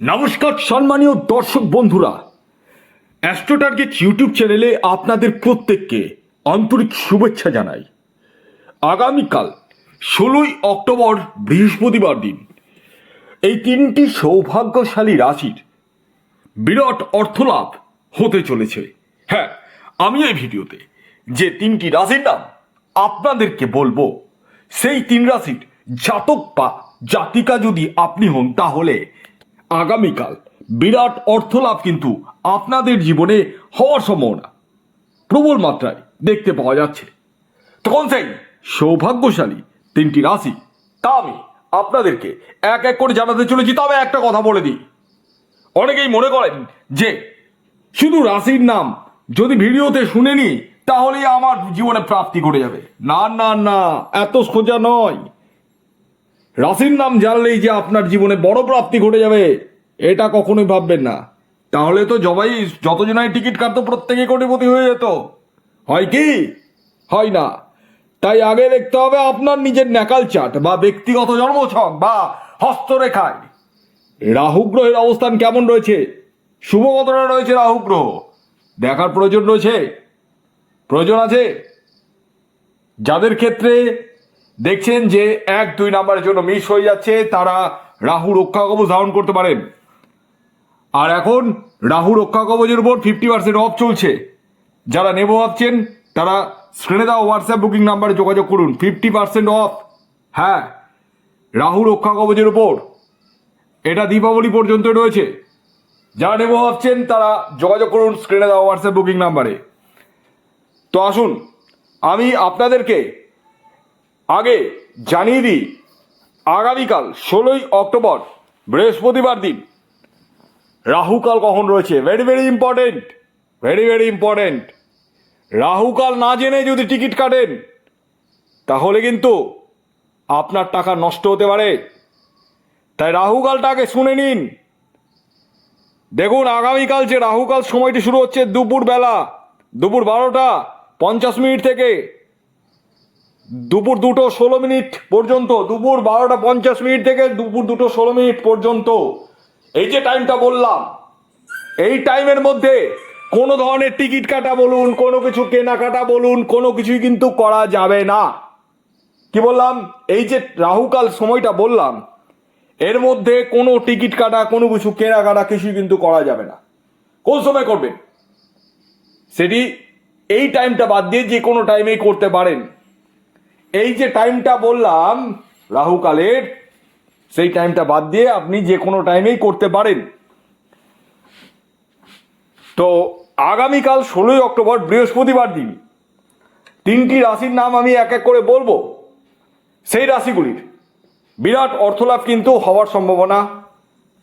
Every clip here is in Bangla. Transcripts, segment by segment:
নমস্কার, সম্মানীয় দর্শক বন্ধুরা। অ্যাস্ট্রোটার্গেট ইউটিউব চ্যানেলে আপনাদের প্রত্যেককে আন্তরিক শুভেচ্ছা জানাই। আগামীকাল ষোলোই অক্টোবর বৃহস্পতিবার দিন, এই তিনটি সৌভাগ্যশালী রাশির বিরাট অর্থলাভ হতে চলেছে। হ্যাঁ আমি এই ভিডিওতে যে তিনটি রাশির নাম আপনাদেরকে বলব, সেই তিন রাশির জাতক বা জাতিকা যদি আপনি হন, তাহলে আগামীকাল। বিরাট অর্থলাভ কিন্তু আপনাদের জীবনে হওয়ার সম্ভাবনা। প্রবল মাত্রায় দেখতে পাওয়া যাচ্ছে। তখন সেই সৌভাগ্যশালী তিনটি রাশি, তা আমি আপনাদেরকে এক এক করে জানাতে চলেছি, তবে একটা কথা বলে দিই। অনেকেই মনে করেন যে, শুধু রাশির নাম যদি ভিডিওতে শুনে নি তাহলেই আমার জীবনে প্রাপ্তি ঘটে যাবে। না না না, এত সোজা নয়। রাশির নাম জানলেই যে আপনার জীবনে বড় প্রাপ্তি ঘটে যাবে, এটা কখনোই ভাববেন না। তাহলে তো জবাই, যতজনাই টিকিট কাটতো প্রত্যেকে কোটিপতি হয়ে যেত। হয় কি? হয় না। তাই আগে দেখতে হবে আপনার নিজের ন্যাকাল চাট বা ব্যক্তিগত জন্মছক বা হস্তরেখায়। রাহু গ্রহের অবস্থান কেমন রয়েছে? শুভ কতটা রয়েছে রাহু গ্রহ? দেখার প্রয়োজন রয়েছে? প্রয়োজন আছে? যাদের ক্ষেত্রে দেখছেন যে এক, দুই নাম্বারের জন্য মিস হয়ে যাচ্ছে, তারা রাহু রক্ষা কবচ ধারণ করতে পারেন। আর এখন রাহু রক্ষা কবচের উপর ফিফটি পার্সেন্ট অফ চলছে। যারা নেব ভাবছেন, তারা স্ক্রিনে হোয়াটসঅ্যাপ বুকিং নাম্বারে যোগাযোগ করুন। ফিফটি পার্সেন্ট অফ হ্যাঁ রাহু রক্ষা কবচের উপর। এটা দীপাবলি পর্যন্ত রয়েছে। যারা নেব ভাবছেন, তারা যোগাযোগ করুন স্ক্রিনে দেওয়া হোয়াটসঅ্যাপ বুকিং নাম্বারে। তো আসুন, আমি আপনাদেরকে আগে জানিয়ে দিই, আগামীকাল ষোলোই অক্টোবর বৃহস্পতিবার দিন। রাহুকাল কখন রয়েছে? Very very important very very important রাহুকাল না জেনে যদি টিকিট কাটেন, তাহলে কিন্তু আপনার টাকা নষ্ট হতে পারে। তাই রাহুকালটাকে শুনে নিন। দেখুন, আগামীকাল যে রাহুকাল সময়টি শুরু হচ্ছে দুপুর বেলা দুপুর বারোটা পঞ্চাশ মিনিট থেকে। দুপুর দুটো ষোলো মিনিট পর্যন্ত, দুপুর বারোটা পঞ্চাশ মিনিট থেকে দুপুর দুটো ষোলো মিনিট পর্যন্ত। এই যে টাইমটা বললাম, এই টাইমের মধ্যে কোনো ধরনের টিকিট কাটা বলুন, কোনো কিছু কেনাকাটা বলুন, কোনো কিছুই কিন্তু করা যাবে না। কি বললাম? এই যে রাহুকাল সময়টা বললাম, এর মধ্যে কোনো টিকিট কাটা, কোনো কিছু কেনাকাটা, কিছুই কিন্তু করা যাবে না। কোন সময় করবেন? সেটি এই টাইমটা বাদ দিয়ে যে কোনো টাইমেই করতে পারেন। এই যে টাইমটা বললাম রাহুকালের সেই টাইমটা বাদ দিয়ে আপনি যে কোনো টাইমেই করতে পারেন। তো আগামীকাল ষোলোই অক্টোবর, বৃহস্পতিবার দিন, তিনটি রাশির নাম আমি এক এক করে বলব। সেই রাশিগুলির বিরাট অর্থলাভ কিন্তু হওয়ার সম্ভাবনা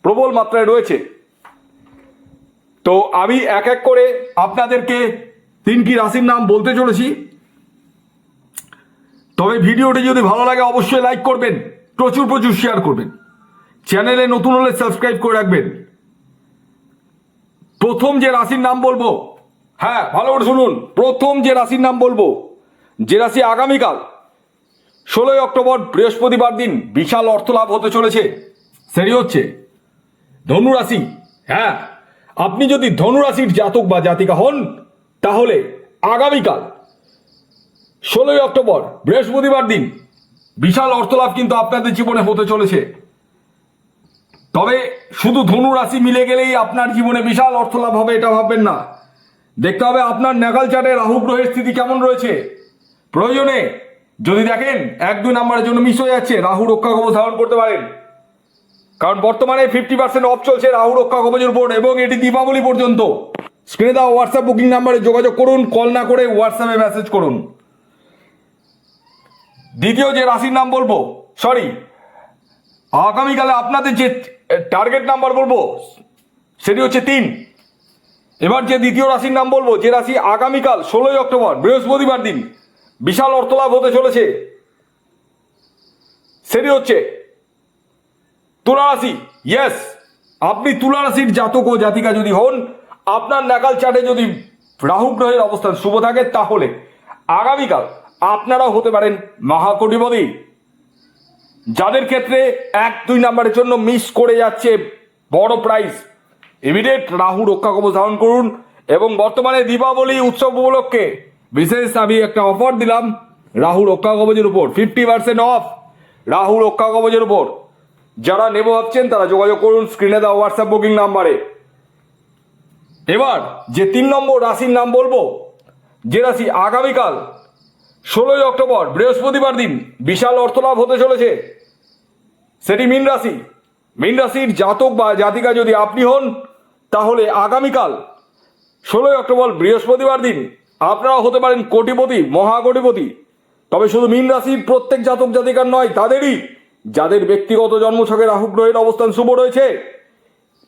প্রবল মাত্রায় রয়েছে। তো আমি এক এক করে আপনাদেরকে তিনটি রাশির নাম বলতে চলেছি। তবে ভিডিওটি যদি ভালো লাগে, অবশ্যই লাইক করবেন, প্রচুর প্রচুর শেয়ার করবেন। চ্যানেলে নতুন হলে সাবস্ক্রাইব করে রাখবেন। প্রথম যে রাশির নাম বলব হ্যাঁ ভালো করে শুনুন, প্রথম যে রাশির নাম বলব, যে রাশি আগামীকাল, ষোলোই অক্টোবর, বৃহস্পতিবার দিন বিশাল অর্থ লাভ হতে চলেছে। সেটি হচ্ছে, ধনু রাশি হ্যাঁ আপনি যদি ধনু রাশির জাতক বা জাতিকা হন, তাহলে আগামীকাল ষোলোই অক্টোবর, বৃহস্পতিবার দিন। বিশাল অর্থলাভ কিন্তু আপনাদের জীবনে হতে চলেছে। তবে শুধু ধনু রাশি মিলে গেলেই আপনার জীবনে বিশাল অর্থলাভ হবে, এটা ভাববেন না। দেখতে হবে আপনার নাগাল চাটে রাহু গ্রহের স্থিতি কেমন রয়েছে। প্রয়োজনে যদি দেখেন এক দুই নাম্বারের জন্য মিস হয়ে যাচ্ছে, রাহু রক্ষা কবচ ধারণ করতে পারেন। কারণ বর্তমানে ফিফটি পার্সেন্ট অফ চলছে রাহু রক্ষা কবচের উপর এবং এটি দীপাবলি পর্যন্ত। স্ক্রিনে দেওয়া হোয়াটসঅ্যাপ বুকিং নাম্বারে যোগাযোগ করুন কল না করে হোয়াটসঅ্যাপে মেসেজ করুন। দ্বিতীয় যে রাশির নাম বলব সরি আগামীকালে আপনাদের যে টার্গেট নাম্বার বলব, সেটি হচ্ছে তিন। এবার যে দ্বিতীয় রাশির নাম বলব, যে রাশি আগামীকাল, ষোলোই অক্টোবর, বৃহস্পতিবার দিন, বিশাল অর্থলাভ হতে চলেছে। সেটি হচ্ছে তুলা রাশি। ইয়েস আপনি তুলা রাশির জাতক ও জাতিকা যদি হন, আপনার নাকাল চাটে যদি রাহু গ্রহের অবস্থান শুভ থাকে, তাহলে আগামীকাল আপনারাও হতে পারেন মহাকোটিপতি। যাদের ক্ষেত্রে এক, দুই নাম্বারের জন্য মিস করে যাচ্ছে বড় প্রাইস ইমিডিয়েট রাহু রক্ষা কবচ ধারণ করুন এবং বর্তমানে দীপাবলি উৎসব উপলক্ষে বিশেষ আমি একটা অফার দিলাম রাহু রক্ষা কবচের উপর ফিফটি পার্সেন্ট অফ রাহু রক্ষা কবচের উপর। যারা নেব ভাবছেন তারা যোগাযোগ করুন স্ক্রিনে দেওয়া হোয়াটসঅ্যাপ বুকিং নাম্বারে। এবার যে তিন নম্বর রাশির নাম বলব, যে রাশি আগামীকাল ষোলোই অক্টোবর, বৃহস্পতিবার দিন, বিশাল অর্থলাভ হতে চলেছে। সেটি মীন রাশি। মীন রাশির জাতক বা জাতিকা যদি আপনি হন, তাহলে আগামীকাল, ষোলোই অক্টোবর, বৃহস্পতিবার দিন আপনারা হতে পারেন কোটিপতি, মহাকোটিপতি। তবে শুধু মীন রাশির প্রত্যেক জাতক জাতিকার নয়, তাদেরই, যাদের ব্যক্তিগত জন্মছকে রাহু গ্রহের অবস্থান শুভ রয়েছে।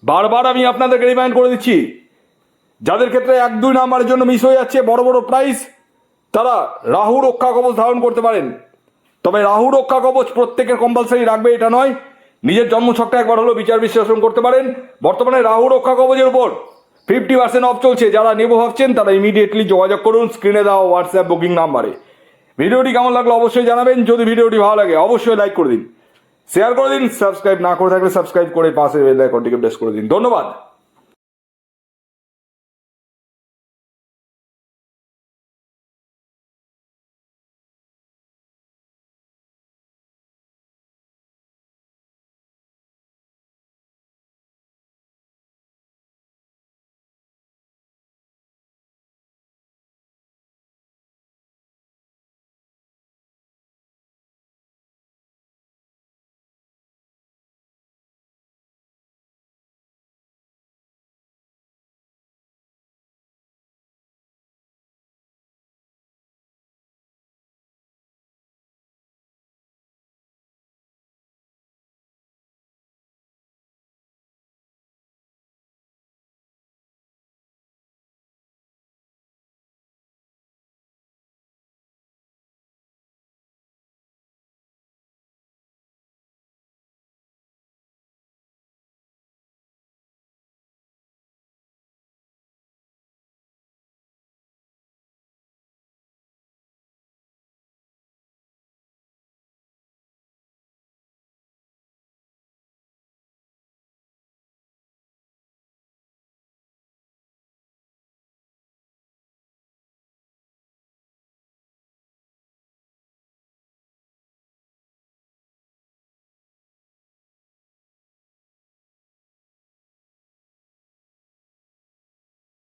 বারবার আমি আপনাদেরকে রিমাইন্ড করে দিচ্ছি, যাদের ক্ষেত্রে এক দুই নাম্বারের জন্য মিস হয়ে যাচ্ছে, বড় বড় প্রাইস তারা রাহু রক্ষা কবচ ধারণ করতে পারেন। তবে রাহু রক্ষা কবচ প্রত্যেকের কম্পালসারি রাখবে, এটা নয়। নিজের জন্মছকটা একবার হলো বিচার বিশ্লেষণ করতে পারেন। বর্তমানে রাহু রক্ষা কবচের উপর ফিফটি পার্সেন্ট অফ চলছে। যারা নেব ভাবছেন, তারা ইমিডিয়েটলি যোগাযোগ করুন স্ক্রিনে দেওয়া হোয়াটসঅ্যাপ বুকিং নাম্বারে ভিডিওটি কেমন লাগল অবশ্যই জানাবেন। যদি ভিডিওটি ভালো লাগে, অবশ্যই লাইক করে দিন। শেয়ার করে দিন। সাবস্ক্রাইব না করে থাকলে সাবস্ক্রাইব করে পাশে বেল আইকনটিকে প্রেস করে দিন। ধন্যবাদ।